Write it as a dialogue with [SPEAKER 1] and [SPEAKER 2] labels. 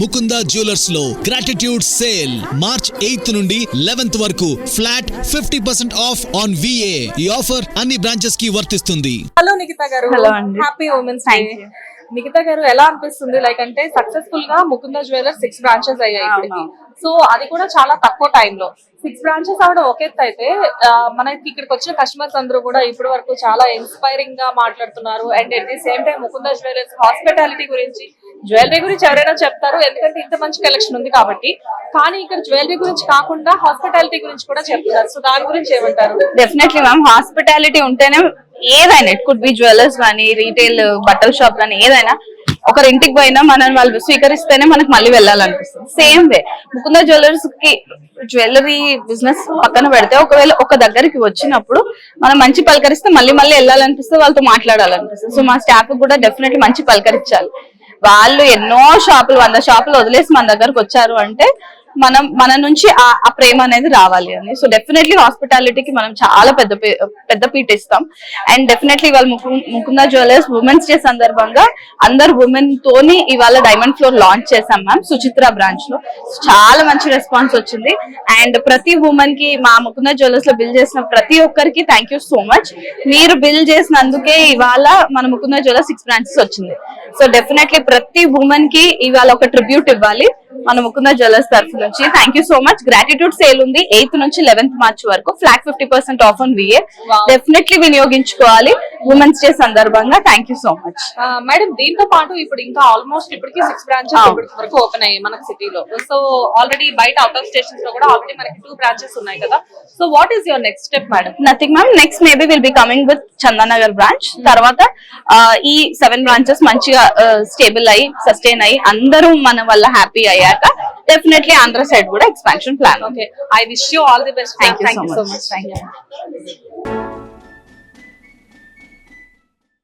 [SPEAKER 1] ముకుంద జ్యువెలర్స్లో gratitude sale March eighth నుండి eleventh వరకు flat fifty percent off on VA ఈ ఆఫర్ అన్ని బ్రాంచెస్కి వర్తిస్తుంది
[SPEAKER 2] హలో నిఖిత గారు
[SPEAKER 3] అండి.
[SPEAKER 2] Happy women's day. నిఖిత గారు ఎలా అనిపిస్తుంది లైక్ అంటే సక్సెస్ఫుల్గా ముకుంద జ్యువెలర్స్ సిక్స్ బ్రాంచెస్ అయ్యాయి ఇప్పటికి. సో అది కూడా చాలా తక్కువ టైంలో లో. సిక్స్ బ్రాంచెస్ అవడం ఒక ఎత్తు అయితే మనకి ఇక్కడికి వచ్చిన కస్టమర్స్ అందరూ కూడా ఇప్పటి వరకు చాలా ఇన్స్పైరింగ్గా మాట్లాడుతున్నారు. And at the same time Mukunda jewellers hospitality గురించి జ్యువెలరీ గురించి ఎవరైనా చెప్తారు ఎందుకంటే ఇంత మంచి కలెక్షన్ ఉంది కాబట్టి. కానీ ఇక్కడ జ్యువెలరీ గురించి కాకుండా హాస్పిటాలిటీ గురించి కూడా చెప్తున్నారు. సో దాని గురించి ఏమంటారు?
[SPEAKER 3] డెఫినెట్లీ మ్యామ్ హాస్పిటాలిటీ ఉంటేనే ఏదైనా ఇట్ కుడ్ బి జ్యువెలర్స్ కానీ రీటైల్ బట్టల షాప్ కానీ ఏదైనా ఒకరి ఇంటికి పోయినా మనం వాళ్ళు స్వీకరిస్తేనే మనకు మళ్ళీ వెళ్ళాలనిపిస్తుంది. సేమ్ వే ముకుంద జ్యువెలర్స్కి జ్యువెలరీ బిజినెస్ పక్కన పెడితే ఒకవేళ ఒక దగ్గరికి వచ్చినప్పుడు మనం మంచి పలకరిస్తే మళ్ళీ మళ్ళీ వెళ్ళాలనిపిస్తే వాళ్ళతో మాట్లాడాలనిపిస్తుంది. సో మా స్టాఫ్ కూడా డెఫినెట్లీ మంచి పలకరించాలి. వాళ్ళు ఎన్నో షాపులు వంద షాపులు వదిలేసి మన దగ్గరకు వచ్చారు అంటే మనం మన నుంచి ఆ ప్రేమ అనేది రావాలి అని. సో డెఫినెట్లీ హాస్పిటాలిటీకి మనం చాలా పెద్ద పెద్ద పీట ఇస్తాం. అండ్ డెఫినెట్లీ ఇవాళ ముకుంద జ్యువెలర్స్ ఉమెన్స్ డే సందర్భంగా అందరు ఉమెన్ తోని ఇవాళ డైమండ్ ఫ్లోర్ లాంచ్ చేసాం మ్యామ్ సుచిత్ర బ్రాంచ్లో. చాలా మంచి రెస్పాన్స్ వచ్చింది. అండ్ ప్రతి ఉమెన్కి మా ముకుంద జ్యువెలర్స్లో బిల్ చేసిన ప్రతి ఒక్కరికి థ్యాంక్ యూ సో మచ్ మీరు బిల్ చేసినందుకే ఇవాళ మన ముకుంద జ్యువెలర్స్ సిక్స్ బ్రాంచెస్ వచ్చింది. సో డెఫినెట్లీ ప్రతి ఉమెన్కి ఇవాళ ఒక ట్రిబ్యూట్ ఇవ్వాలి. మన ముకుంద జ్యువెలర్స్ తరఫు నుంచి. Thank you so much gratitude sale ఉంది. ఎయిత్ నుంచి లెవెన్త్ మార్చ్ వరకు. Flat fifty percent off on VA. Definitely వినియోగించుకోవాలి. ఉమెన్స్ డే సందర్భంగా thank you so much
[SPEAKER 2] madam దీంతో పాటు ఇప్పుడు ఇంకా ఆల్మోస్ట్ ఇప్పటికి సిక్స్ బ్రాంచెస్ వరకు ఓపెన్ అయ్యాయి మనకి సిటీలో. సో ఆల్రెడీ బయట అవుట్ ఆఫ్ స్టేషన్స్లో కూడా ఆల్రెడీ మనకి టూ బ్రాంచెస్ ఉన్నాయి కదా. So what is your next step madam
[SPEAKER 3] nothing ma'am next maybe will be coming with Chandanagar branch తర్వాత ఈ సెవెన్ బ్రాంచెస్ మంచిగా స్టేబుల్ అయ్యి సస్టైన్ అయ్యి అందరూ మన వల్ల హ్యాపీ అయ్యాక డెఫినెట్లీ ఆంధ్ర సైడ్ కూడా expansion plan
[SPEAKER 2] okay I wish you all the best
[SPEAKER 3] thank you so
[SPEAKER 2] much
[SPEAKER 3] thank you